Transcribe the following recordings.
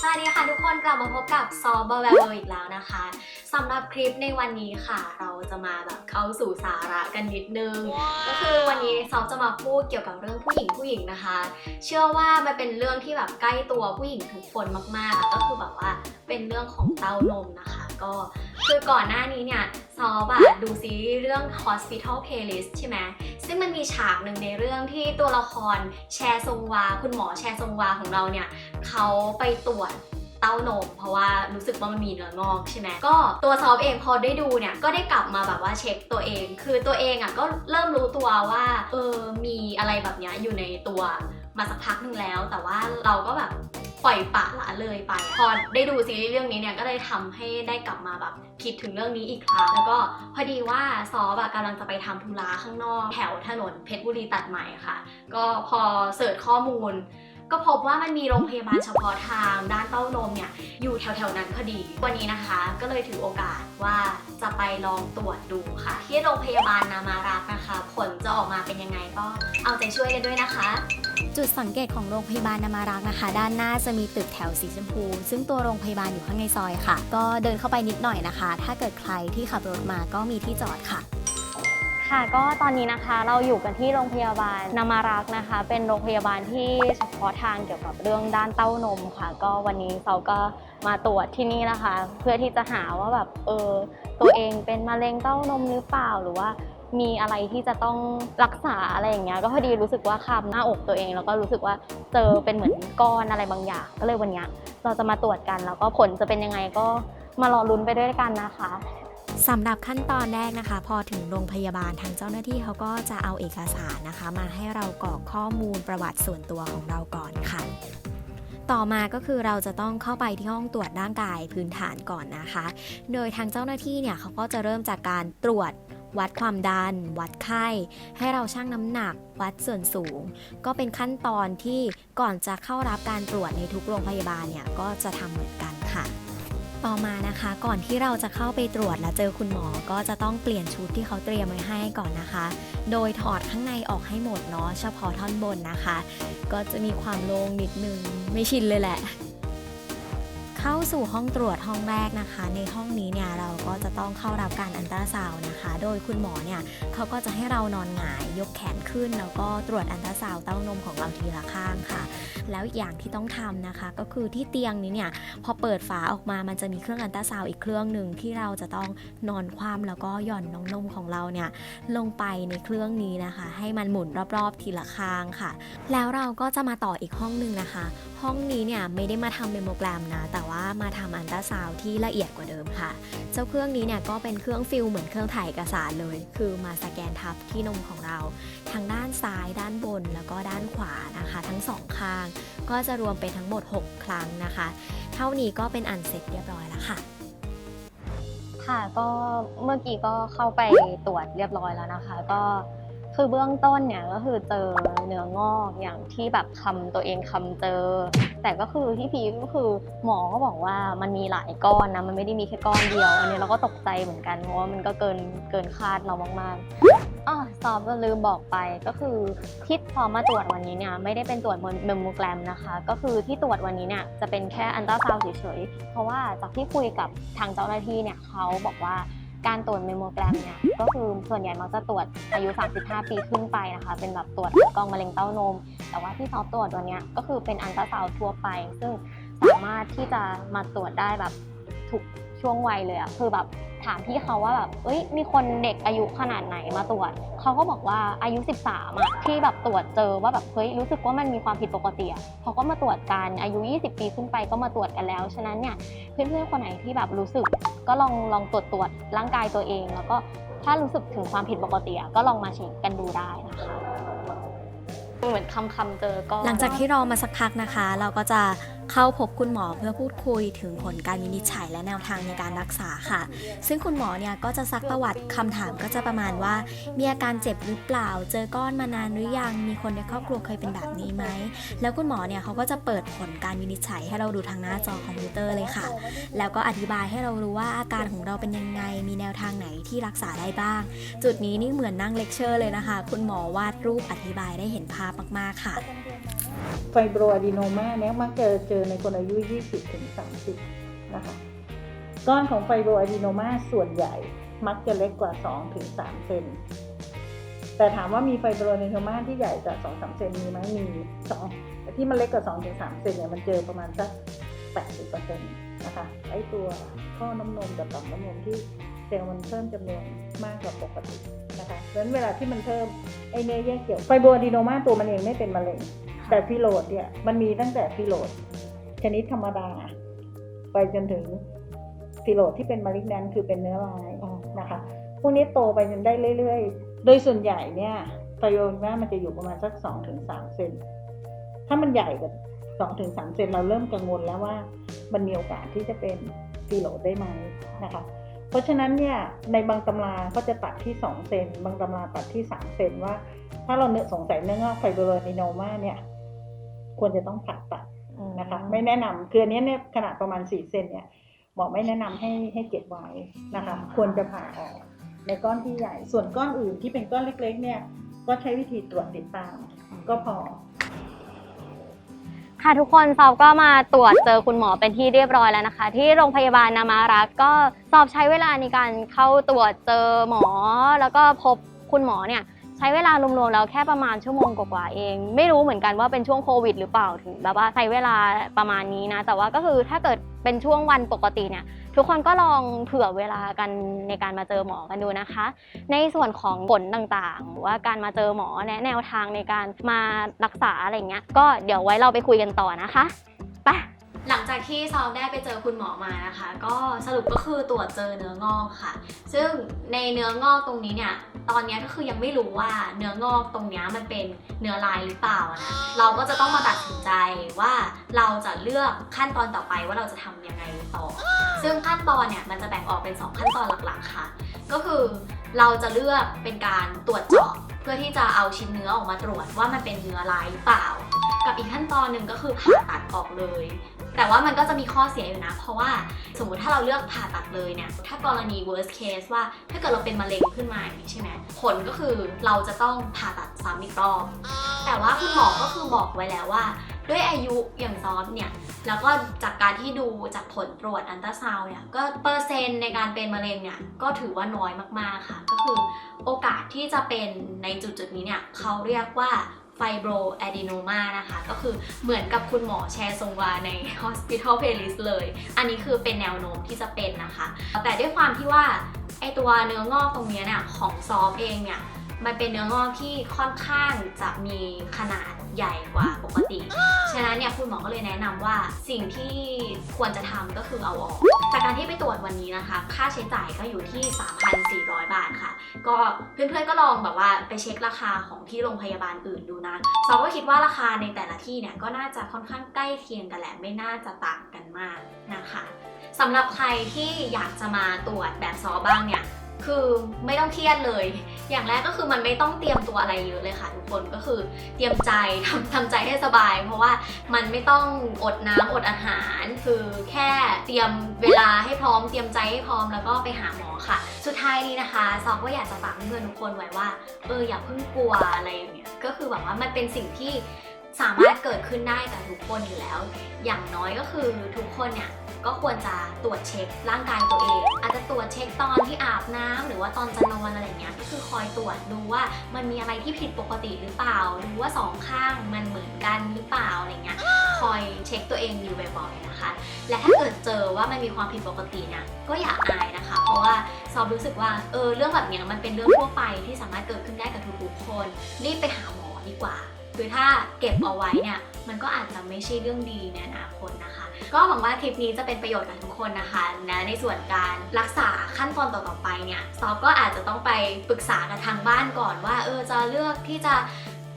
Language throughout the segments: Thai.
สวัสดีค่ะทุกคนกลับมาพบกับซอบบอแววอีกแล้วนะคะสำหรับคลิปในวันนี้ค่ะ เราจะมาแบบเข้าสู่สาระกันนิดนึงก็คือวันนี้ซอฟจะมาพูดเกี่ยวกับเรื่องผู้หญิงผู้หญิงนะคะ เชื่อว่ามันเป็นเรื่องที่แบบใกล้ตัวผู้หญิงทุกคนมากๆอะก็คือแบบว่าเป็นเรื่องของเต้านมนะคะ ก็คือก่อนหน้านี้เนี่ย ซอฟอะดูซีรีส์เรื่อง Hospital Playlist ใช่ไหมซึ่งมันมีฉากหนึ่งในเรื่องที่ตัวละครแชร์ทรงวา คุณหมอแชร์ทรงวาของเราเนี่ยเขาไปตรวจเต้านม เพราะว่ารู้สึกว่ามันมีเนื้องอกใช่ไหมก็ตัวซอฟเองพอได้ดูเนี่ยก็ได้กลับมาแบบว่าเช็คตัวเอง คือตัวเองอะก็เริ่มรู้ตัวว่าเออมีอะไรแบบเนี้ยอยู่ในตัวมาสักพักหนึ่งแล้ว แต่ว่าเราก็แบบ ปล่อยปะละเลยไป พอได้ดูซีรีส์เรื่องนี้เนี่ยก็เลยทำให้ได้กลับมาแบบคิดถึงเรื่องนี้อีกครั้ง แล้วก็พอดีว่าซอฟอะกำลังจะไปทำธุระข้างนอก แถวถนนเพชรบุรีตัดใหม่ค่ะ ก็พอเสิร์ชข้อมูลก็พบว่ามันมีโรงพยาบาลเฉพาะทางด้านเต้านมเนี่ยอยู่แถวๆนั้นพอดี วันนี้นะคะก็เลยถือโอกาสว่าจะไปลองตรวจดูค่ะ ที่โรงพยาบาลนามารักนะคะ ผลจะออกมาเป็นยังไงก็เอาใจช่วยกันด้วยนะคะ จุดสังเกตของโรงพยาบาลนามารักนะคะ ด้านหน้าจะมีตึกแถวสีชมพู ซึ่งตัวโรงพยาบาลอยู่ข้างในซอยค่ะ ก็เดินเข้าไปนิดหน่อยนะคะ ถ้าเกิดใครที่ขับรถมาก็มีที่จอดค่ะค่ะก็ตอนนี้นะคะเราอยู่กันที่โรงพยาบาลนามารักนะคะ เป็นโรงพยาบาลที่เฉพาะทางเกี่ยวกับเรื่องด้านเต้านมค่ะ ก็วันนี้เราก็มาตรวจที่นี่นะคะ เพื่อที่จะหาว่าแบบเออตัวเองเป็นมะเร็งเต้านมหรือเปล่าหรือว่า มีอะไรที่จะต้องรักษาอะไรอย่างเงี้ยก็พอดีรู้สึกว่าคำหน้าอกตัวเอง แล้วก็รู้สึกว่าเจอเป็นเหมือนก้อนอะไรบางอย่าง ก็เลยวันเนี้ยเราจะมาตรวจกันแล้วก็ผลจะเป็นยังไงก็มารอลุ้นไปด้วยกันนะคะสำหรับขั้นตอนแรกนะคะ พอถึงโรงพยาบาลทางเจ้าหน้าที่เขาก็จะเอาเอกสารนะคะ มาให้เรากรอกข้อมูลประวัติส่วนตัวของเราก่อนค่ะ ต่อมาก็คือเราจะต้องเข้าไปที่ห้องตรวจร่างกายพื้นฐานก่อนนะคะ โดยทางเจ้าหน้าที่เนี่ยเขาก็จะเริ่มจากการตรวจ วัดความดัน วัดไข้ ให้เราชั่งน้ำหนัก วัดส่วนสูง ก็เป็นขั้นตอนที่ก่อนจะเข้ารับการตรวจในทุกโรงพยาบาลเนี่ยก็จะทำเหมือนกันค่ะ ต่อมานะคะ ก่อนที่เราจะเข้าไปตรวจและเจอคุณหมอ ก็จะต้องเปลี่ยนชุดที่เขาเตรียมไว้ให้ก่อนนะคะ โดยถอดข้างในออกให้หมดเนาะเฉพาะท่อนบนนะคะ ก็จะมีความโล่งนิดนึงไม่ชินเลยแหละ เข้าสู่ห้องตรวจห้องแรกนะคะ ในห้องนี้เนี่ยเราก็จะต้องเข้ารับการอันตราซาวนะคะ โดยคุณหมอเนี่ยเขาก็จะให้เรานอนหงายยกแขนขึ้น แล้วก็ตรวจอันตราซาวเต้านมของเราทีละข้างค่ะ แล้วอย่างที่ต้องทำนะคะ ก็คือที่เตียงนี้เนี่ยพอเปิดฝาออกมามันจะมีเครื่องอันตราซาวอีกเครื่องหนึ่งที่เราจะต้องนอนคว่ำแล้วก็หย่อนน้องนมของเราเนี่ยลงไปในเครื่องนี้นะคะ ให้มันหมุนรอบๆทีละข้างค่ะ แล้วเราก็จะมาต่ออีกห้องหนึ่งนะคะ ห้องนี้เนี่ยไม่ได้มาทำเมโมแกรมนะแต่ว่ามาทำอันตราซาวที่ละเอียดกว่าเดิมค่ะ เจ้าเครื่องนี้เนี่ยก็เป็นเครื่องฟิลเหมือนเครื่องถ่ายเอกสารเลย คือมาสแกนทับที่นมของเรา ทางด้านซ้ายด้านบนแล้วก็ด้านขวานะคะ ทั้งสองข้าง ก็จะรวมเป็นทั้งหมด 6 ครั้งนะคะ เท่านี้ก็เป็นอันเสร็จเรียบร้อยแล้วค่ะค่ะก็เมื่อกี้ก็เข้าไปตรวจเรียบร้อยแล้วนะคะ ก็ คือเบื้องต้นเนี่ยก็คือเจอเนื้องอกอย่างที่แบบคำตัวเองคำเจอ แต่ก็คือที่พีก็คือหมอก็บอกว่ามันมีหลายก้อนนะมันไม่ได้มีแค่ก้อนเดียว อันนี้เราก็ตกใจเหมือนกันเพราะว่ามันก็เกินเกินคาดเรามากๆอ๋อซอฟลืมบอกไปก็คือที่พอมาตรวจวันนี้เนี่ยไม่ได้เป็นตรวจเมมโมแกรมนะคะ ก็คือที่ตรวจวันนี้เนี่ยจะเป็นแค่อันตราซาวด์เฉยๆเพราะว่าจากที่คุยกับทางเจ้าหน้าที่เนี่ยเขาบอกว่า การตรวจเมมโมแกรมเนี่ยก็คือส่วนใหญ่มักจะตรวจอายุ 35 ปีขึ้นไปนะคะ เป็นแบบตรวจกล้องมะเร็งเต้านม แต่ว่าที่ซอฟตรวจวันเนี้ยก็คือเป็นอันตราซาวทั่วไป ซึ่งสามารถที่จะมาตรวจได้แบบทุกช่วงวัยเลยอะคือแบบ ถามพี่เขาว่าแบบเอ้ย มีคนเด็กอายุขนาดไหนมาตรวจ เขาก็บอกว่าอายุ 13อะที่แบบตรวจเจอว่าแบบเฮ้ยรู้สึกว่ามันมีความผิดปกติอะเขาก็มาตรวจกันอายุ 20 ปีขึ้นไปก็มาตรวจกันแล้ว ฉะนั้นเนี่ยเพื่อนๆคนไหนที่แบบรู้สึกก็ลองลองตรวจตรวจร่างกายตัวเอง แล้วก็ถ้ารู้สึกถึงความผิดปกติอะก็ลองมาเช็คกันดูได้นะคะเหมือนคำคำเจอก็หลังจากที่รอมาสักพักนะคะ เราก็จะ เข้าพบคุณหมอเพื่อพูดคุยถึงผลการวินิจฉัยและแนวทางในการรักษาค่ะ ซึ่งคุณหมอเนี่ยก็จะซักประวัติคำถามก็จะประมาณว่า มีอาการเจ็บหรือเปล่า เจอก้อนมานานหรือยัง มีคนในครอบครัวเคยเป็นแบบนี้ไหม แล้วคุณหมอเนี่ยเขาก็จะเปิดผลการวินิจฉัยให้เราดูทางหน้าจอคอมพิวเตอร์เลยค่ะ แล้วก็อธิบายให้เรารู้ว่าอาการของเราเป็นยังไง มีแนวทางไหนที่รักษาได้บ้าง จุดนี้นี่เหมือนนั่งเลคเชอร์เลยนะคะ คุณหมอวาดรูปอธิบายได้เห็นภาพมากๆค่ะ ไฟโบรอะดีโนมาเนี่ยมักจะเจอในคนอายุ 20ถึง30 นะคะ ก้อนของไฟโบรอะดีโนมาส่วนใหญ่มักจะเล็กกว่า2ถึง3เซนแต่ถามว่ามีไฟโบรอะดีโนมาที่ใหญ่กว่า 2 3 เซนมีไหมมีสองแต่ที่มันเล็กกว่า2ถึง3เซนเนี่ยมันเจอประมาณสัก 80%นะคะไอตัวข้อน้ำนมกับต่อมน้ำนมที่เซลล์มันเพิ่มจำนวนมากกว่าปกตินะคะเพราะฉะนั้นเวลาที่มันเพิ่มไอเนื้อแยกเกี่ยวไฟโบรอะดีโนมาตัวมันเองไม่เป็นมะเร็ง แต่ฟิโลดเนี่ยมันมีตั้งแต่ฟิโลดชนิดธรรมดา ไปจนถึงฟิโลดที่เป็นมาลิกแนนคือเป็นเนื้อลายนะคะ พวกนี้โตไปจนได้เรื่อยๆ โดยส่วนใหญ่เนี่ยไฟโบรมามันจะอยู่ประมาณสักสองถึงสามเซน ถ้ามันใหญ่กว่าสองถึงสามเซนเราเริ่มกังวลแล้วว่ามันมีโอกาสที่จะเป็นฟิโลดได้ไหมนะคะ เพราะฉะนั้นเนี่ยในบางตำราก็จะตัดที่2เซน บางตำราตัดที่3เซนว่า ถ้าเราเนื้อสงสัยเนื้องอกไฟเบอร์นิโนมาเนี่ย ควรจะต้องผ่าตัดนะคะ ไม่แนะนำคืออันเนี้ยเนี่ยขนาดประมาณ 4 เซนเนี่ยหมอไม่แนะนำให้ให้เก็บไว้นะคะ ควรจะผ่าออกในก้อนที่ใหญ่ ส่วนก้อนอื่นที่เป็นก้อนเล็ก ๆ เนี่ย ก็ใช้วิธีตรวจติดตาม ก็พอ ค่ะทุกคนสอบก็มาตรวจเจอคุณหมอเป็นที่เรียบร้อยแล้วนะคะ ที่โรงพยาบาลนามารักษ์ก็สอบใช้เวลาในการเข้าตรวจเจอหมอ แล้วก็พบคุณหมอเนี่ยใช้เวลารวมๆแล้วแค่ประมาณชั่วโมงกว่าๆเอง ไม่รู้เหมือนกันว่าเป็นช่วงโควิดหรือเปล่าถึงแบบว่าใช้เวลาประมาณนี้นะ แต่ว่าก็คือถ้าเกิดเป็นช่วงวันปกติเนี่ยทุกคนก็ลองเผื่อเวลากันในการมาเจอหมอกันดูนะคะ ในส่วนของผลต่างๆหรือว่าการมาเจอหมอแนะแนวทางในการมารักษาอะไรเงี้ยก็เดี๋ยวไว้เราไปคุยกันต่อนะคะไป หลังจากที่ซอฟได้ไปเจอคุณหมอมานะคะ ก็สรุปก็คือตรวจเจอเนื้องอกค่ะ ซึ่งในเนื้องอกตรงนี้เนี่ยตอนนี้ก็คือยังไม่รู้ว่าเนื้องอกตรงนี้มันเป็นเนื้อลายหรือเปล่านะเราก็จะต้องมาตัดสินใจว่าเราจะเลือกขั้นตอนต่อไปว่าเราจะทำยังไงต่อ ซึ่งขั้นตอนเนี่ยมันจะแบ่งออกเป็น 2 ขั้นตอนหลักๆค่ะ ก็คือเราจะเลือกเป็นการตรวจเจาะเพื่อที่จะเอาชิ้นเนื้อออกมาตรวจว่ามันเป็นเนื้อลายหรือเปล่า กับอีกขั้นตอนหนึ่งก็คือผ่าตัดออกเลย แต่ว่ามันก็จะมีข้อเสียอยู่นะ เพราะว่าสมมุติถ้าเราเลือกผ่าตัดเลยเนี่ย ถ้ากรณี worst case ว่าถ้าเกิดเราเป็นมะเร็งขึ้นมาอย่างนี้ใช่ไหมผลก็คือเราจะต้องผ่าตัดซ้ำอีกรอบ แต่ว่าคุณหมอก็คือบอกไว้แล้วว่า ด้วยอายุอย่างซ้อฟเนี่ย แล้วก็จากการที่ดูจากผลตรวจอันตราซาวเนี่ย ก็เปอร์เซ็นต์ในการเป็นมะเร็งเนี่ย ก็ถือว่าน้อยมากๆค่ะ ก็คือโอกาสที่จะเป็นในจุดจุดๆนี้เนี่ยเขาเรียกว่า ไฟโบรแอดีโนมานะคะ ก็คือเหมือนกับคุณหมอแชร์ทรงวาใน Hospital Playlist เลย อันนี้คือเป็นแนวโน้มที่จะเป็นนะคะ แต่ด้วยความที่ว่าไอตัวเนื้องอกตรงนี้เนี่ยของซอฟเองเนี่ยมันเป็นเนื้องอกที่ค่อนข้างจะมีขนาด ใหญ่กว่าปกติ ฉะนั้นเนี่ยคุณหมอก็เลยแนะนำว่าสิ่งที่ควรจะทำก็คือเอาออก จากการที่ไปตรวจวันนี้นะคะ ค่าใช้จ่ายก็อยู่ที่ 3,400 บาทค่ะ ก็เพื่อนๆก็ลองแบบว่าไปเช็คราคาของที่โรงพยาบาลอื่นดูนะซอก็คิดว่าราคาในแต่ละที่เนี่ยก็น่าจะค่อนข้างใกล้เคียงกันแหละไม่น่าจะต่างกันมากนะคะสำหรับใครที่อยากจะมาตรวจแบบซอบ้างเนี่ย คือไม่ต้องเครียดเลย อย่างแรกก็คือมันไม่ต้องเตรียมตัวอะไรเยอะเลยค่ะทุกคนก็คือเตรียมใจทำทำใจให้สบาย เพราะว่ามันไม่ต้องอดน้ำอดอาหาร คือแค่เตรียมเวลาให้พร้อมเตรียมใจให้พร้อมแล้วก็ไปหาหมอค่ะ สุดท้ายนี้นะคะซอกก็อยากจะฝากเพื่อนทุกคนไว้ว่าเอออย่าเพิ่งกลัวอะไรอย่างเงี้ยก็คือแบบว่ามันเป็นสิ่งที่สามารถเกิดขึ้นได้กับทุกคนอยู่แล้ว อย่างน้อยก็คือทุกคนเนี่ย ก็ควรจะตรวจเช็คร่างกายตัวเอง อาจจะตรวจเช็คตอนที่อาบน้ำหรือว่าตอนจะนอนอะไรเงี้ยก็คือคอยตรวจดูว่ามันมีอะไรที่ผิดปกติหรือเปล่าดูว่าสองข้างมันเหมือนกันหรือเปล่าอะไรเงี้ยคอยเช็คตัวเองอยู่บ่อยๆนะคะ และถ้าเกิดเจอว่ามันมีความผิดปกติเนี่ยก็อย่าอายนะคะ เพราะว่าซอบรู้สึกว่าเออเรื่องแบบเนี้ยมันเป็นเรื่องทั่วไปที่สามารถเกิดขึ้นได้กับทุกๆคนรีบไปหาหมอดีกว่าคือถ้าเก็บเอาไว้เนี่ยมันก็อาจจะไม่ใช่เรื่องดีในอนาคตนะคะ ก็หวังว่าคลิปนี้จะเป็นประโยชน์กับทุกคนนะคะนะในส่วนการรักษาขั้นตอนต่อๆไปเนี่ยซอฟก็อาจจะต้องไปปรึกษากับทางบ้านก่อนว่าเออจะเลือกที่จะ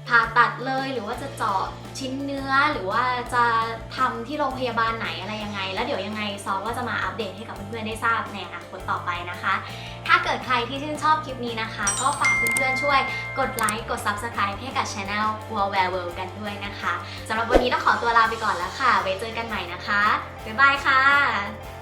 ผ่าตัดเลยหรือว่าจะเจาะชิ้นเนื้อหรือว่าจะทำที่โรงพยาบาลไหนอะไรยังไง แล้วเดี๋ยวยังไงซอก็จะมาอัปเดตให้กับเพื่อนๆได้ทราบในอนาคตต่อไปนะคะ ถ้าเกิดใครที่ชื่นชอบคลิปนี้นะคะ ก็ฝากเพื่อนๆช่วยกดไลค์กด Subscribe ให้กับ Channel w o r w e r World กันด้วยนะคะสำหรับวันนี้ต้องขอตัวลาไปก่อนแล้วค่ะ ไว้เจอกันใหม่นะคะบ๊ายบายค่ะ